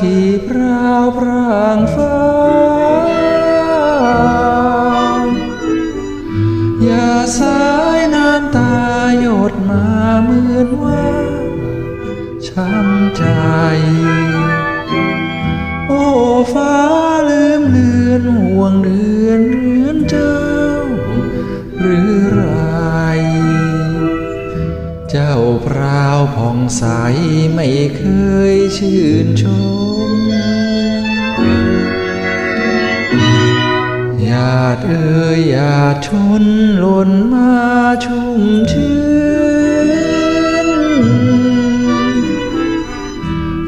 ที่พราวพรางฟ้า อย่าสายน้ำตาหยดมาเหมือนว่า ช้ำใจ โอ้ฟ้าลืมเลือนห่วงเดือนเรือนเจ้า เจ้าพราวผ่องใสไม่เคยชื่นชม ญาติเอ่ยญาติชนหล่นมาชุ่มชื้น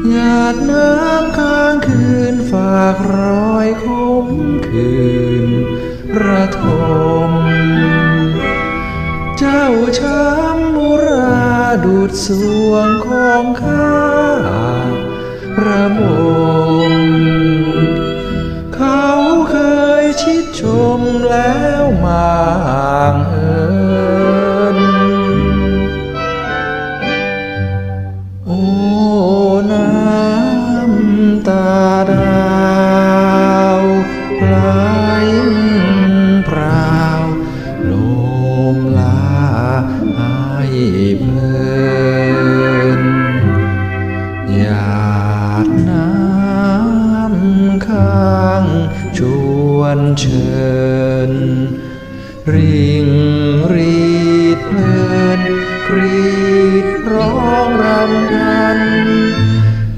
หยาดน้ำค้างคืนฝากรอยคมคืนระทม เจ้าช้า ดูดสวงของข้าระมงเขาเคยชิดชมแล้วมาเอ ให้เพลินหยาดน้ำข้างชวนเชิญ ริงรีดเพลินกรีดร้องรำพัน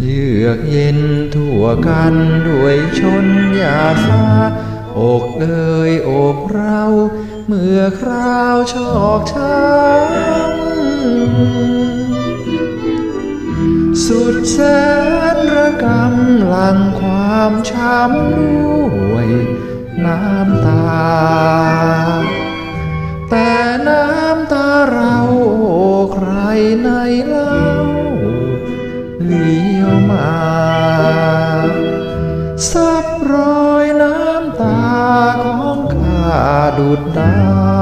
เยือกเย็นทั่วกันด้วยชนหยาดฟ้า อกเอ่ยอกเรา เมื่อคราวชอกช้ำสุดแสนระกำลังความช้ำด้วยน้ำตา แต่น้ำตาเรา ta